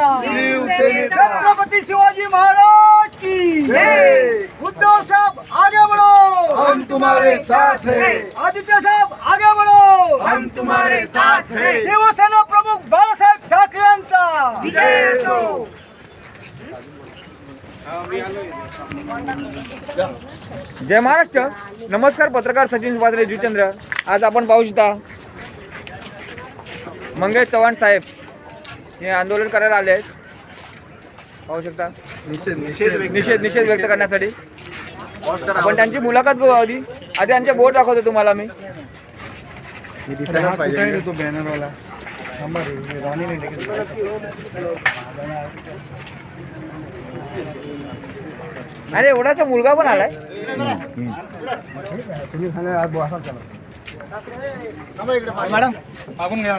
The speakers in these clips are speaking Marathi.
छत्रपती शिवाजी महाराज की जय. उद्धव साहेब आगे बढ़ो. हम तुम्हारे साथ हैं. आदित्य साहेब आगे बढ़ो. हम तुम्हारे साथ हैं. शिवसेना प्रमुख बाळासाहेब ठाकरे यांचा. विजय असो जय महाराष्ट्र. नमस्कार पत्रकार सचिन सुभाष जुचंद्र आज आपण पाहू शकता मंगेश चव्हाण साहेब. हे आंदोलन करायला आले आहेत. पाहू शकता. निषेध निषेध निषेध निषेध व्यक्त करण्यासाठी. आपण त्यांची मुलाखत घेऊ आधी. आधी त्यांचे बोर्ड दाखवतो तुम्हाला मी. तो बॅनर वाला. अरे एवढाचा मुलगा पण आलाय? मॅडम मागून घ्या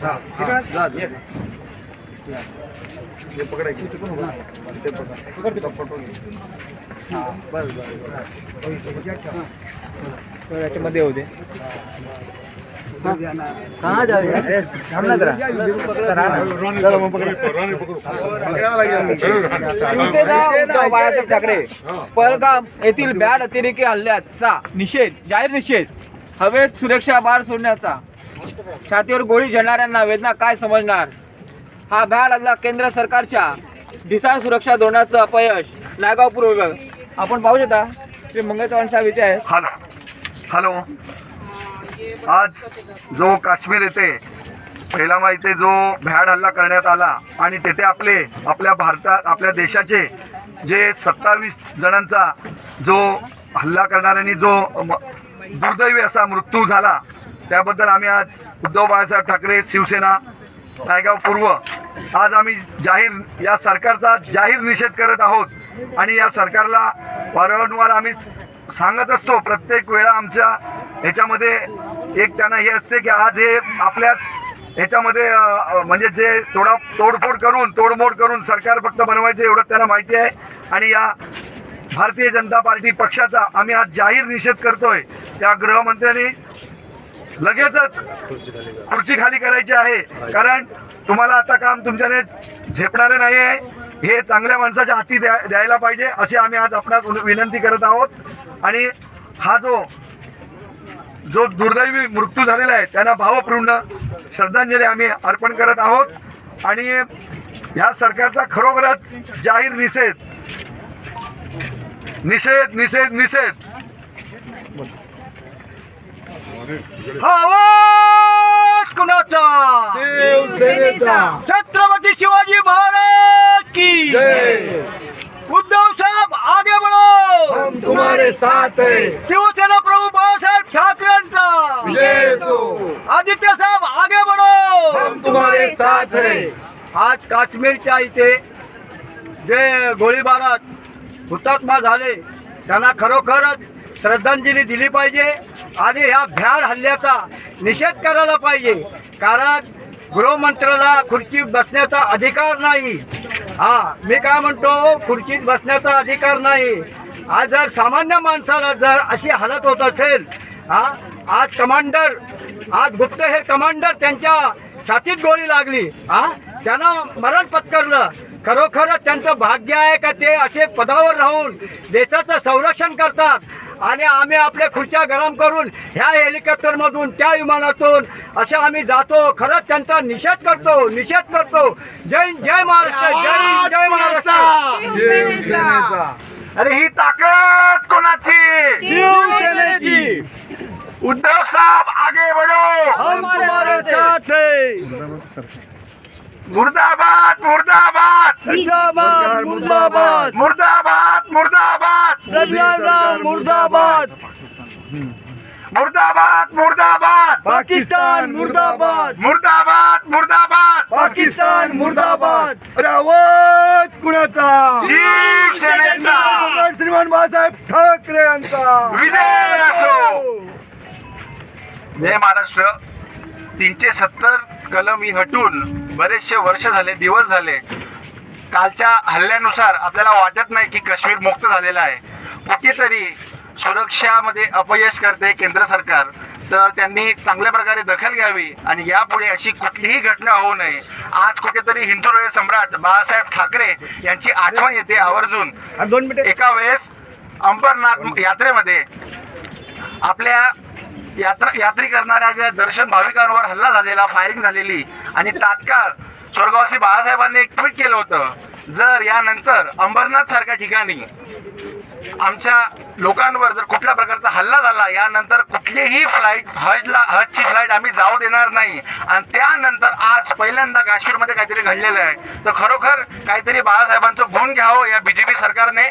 जा, जा. ये पकडायची ते पकड पकड बस बस बस याच्यामध्ये होते कहाँ जा रहे हैं जरा. शिवसेना उद्धव बाळासाहेब ठाकरे पहलगाम येथील बॅड अतिरेकी हल्ल्याचा निषेध जाहीर निषेध हवेत सुरक्षा बार सोडण्याचा छातीवर गोळी झेडणाऱ्यांना वेदना काय समजणार हा बॅड हल्ला केंद्र सरकारच्या ढिसाळ सुरक्षा धोरणाचं अपयश नायगाव पूर्व विभाग आपण पाहू शकता श्री मंगल चव्हाण साहेब इथे आहेत हॅलो हॅलो आज जो काश्मीर येथे पहिला माहिती जो भ्याड हल्ला करण्यात आला आणि तेथे आपले आपल्या भारतात आपल्या देशाचे जे सत्तावीस जणांचा जो हल्ला करणाऱ्यांनी जो दुर्दैवी असा मृत्यू झाला त्याबद्दल आम्ही आज उद्धव बाळासाहेब ठाकरे शिवसेना नायगाव पूर्व आज आम्ही जाहीर या सरकारचा जाहीर निषेध करत आहोत. आणि या सरकारला वारंवार आम्ही सांगत असतो प्रत्येक वेळा आमच्या ह्याच्यामध्ये एक त्यांना हे असते की आज हे आपल्या ह्याच्यामध्ये म्हणजे जे तोडा तोडफोड करून तोडमोड करून सरकार फक्त बनवायचं एवढं त्यांना माहिती आहे. आणि या भारतीय जनता पार्टी पक्षाचा आम्ही आज जाहीर निषेध करतोय. त्या गृहमंत्र्यांनी लगेचच खुर्ची खाली करायची आहे. कारण तुम्हाला आता काम तुमच्याने झेपणारे नाही आहे हे चांगल्या माणसाच्या हाती द्या द्यायला पाहिजे अशी आम्ही आज आपणास विनंती करत आहोत. आणि हा जो जो दुर्दैवी मृत्यू झालेला आहे त्यांना भावपूर्ण श्रद्धांजली आम्ही अर्पण करत आहोत. आणि ह्या सरकारचा खरोखरच जाहीर निषेध निषेध निषेध निषेध. आवाज कुणाचा? शिवसेनेचा. छत्रपती शिवाजी महाराज की जय. उद्धव साहेब आगे बढ़ो हम तुम्हारे साथ हैं। शिवसेना प्रमुख बाळासाहेब ठाकरेंचा विजय असो आदित्य साहेब आगे बढ़ो। हम तुम्हारे साथ हैं। आज काश्मीरच्या इथे जे गोळीबारात हुतात्मा झाले त्यांना खरोखरच श्रद्धांजली दिली पाहिजे आणि ह्या भ्याड हल्ल्याचा निषेध करायला पाहिजे. कारण गृहमंत्र्याला खुर्चीत बसण्याचा अधिकार नाही. हा मी काय म्हणतो? खुर्चीत बसण्याचा अधिकार नाही. आज जर सामान्य माणसाला जर अशी हालत होत असेल हा आज कमांडर आज गुप्त हे कमांडर त्यांच्या छातीत गोळी लागली हा त्यांना मरण पत्करलं. खरोखरच त्यांचं भाग्य आहे का ते असे पदावर राहून देशाचं संरक्षण करतात आणि आम्ही आपल्या खुर्च्या गरम करून ह्या हेलिकॉप्टरमधून त्या विमानातून असे आम्ही जातो. खरंच त्यांचा निषेध करतो निषेध करतो. जय जय महाराष्ट्र जय जय महाराष्ट्र. अरे ही ताकद कोणाची? शिवसेनेची. उद्धव साहेब आगे बढ़ो. हम तुम्हारे साथ हैं. मुर्दाबाद मुर्दाबाद. मुर्दाबाद मुर्दाबाद. मुर्दाबाद मुर्दाबाद. मुर्दाबाद. मुर्दाबाद मुर्दाबाद! पाकिस्तान मुर्दाबाद! मुर्दाबाद मुर्दाबाद! पाकिस्तान मुर्दाबाद! अरे आवाज कुणाचा? सम्राट श्रीमान बाळासाहेब ठाकरे यांचा! विजय असो! जय महाराष्ट्र! तीनशे सत्तर कलम ही हटून बरेचसे वर्ष झाले दिवस झाले. कालच्या हल्ल्यानुसार आपल्याला वाटत नाही की काश्मीर मुक्त झालेला आहे. कुठेतरी सुरक्षामध्ये अपयश करते केंद्र सरकार तर त्यांनी चांगल्या प्रकारे दखल घ्यावी आणि यापुढे अशी कुठलीही घटना होऊ नये. आज कुठेतरी हिंदुहृदय सम्राट बाळासाहेब ठाकरे यांची आठवण येते आवर्जून. दोन मिनिटे एका वेळेस अंबरनाथ यात्रेमध्ये आपल्या यात्रा यात्री करणाऱ्या ज्या दर्शन भाविकांवर हल्ला झालेला फायरिंग झालेली आणि तात्काळ स्वर्गवासी बाळासाहेबांनी एक ट्विट केलं होतं. जर यानंतर अंबरनाथ सारख्या ठिकाणी आमच्या लोकांवर जर कुठल्या प्रकारचा हल्ला झाला यानंतर कुठलीही फ्लाईट हजला हजची फ्लाईट आम्ही जाऊ देणार नाही. आणि त्यानंतर आज पहिल्यांदा काश्मीरमध्ये काहीतरी घडलेलं आहे. तर खरोखर काहीतरी बाळासाहेबांचं गुण घ्यावं या बी जे पी सरकारने.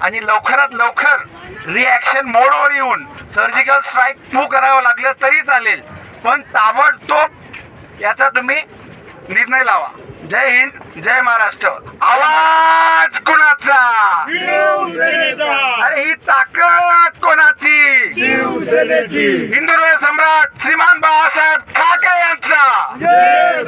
आणि लवकरात लवकर रिॲक्शन मोडवर येऊन सर्जिकल स्ट्राईक टू करावं लागलं तरी चालेल. पण ताबडतोब याचा तुम्ही निर्णय लावा जय हिंद जय महाराष्ट्र आवाज कुणाचा अरे ही ताकद कोणाची हिंदू सम्राट श्रीमान बाळासाहेब ठाकरे यांचा जय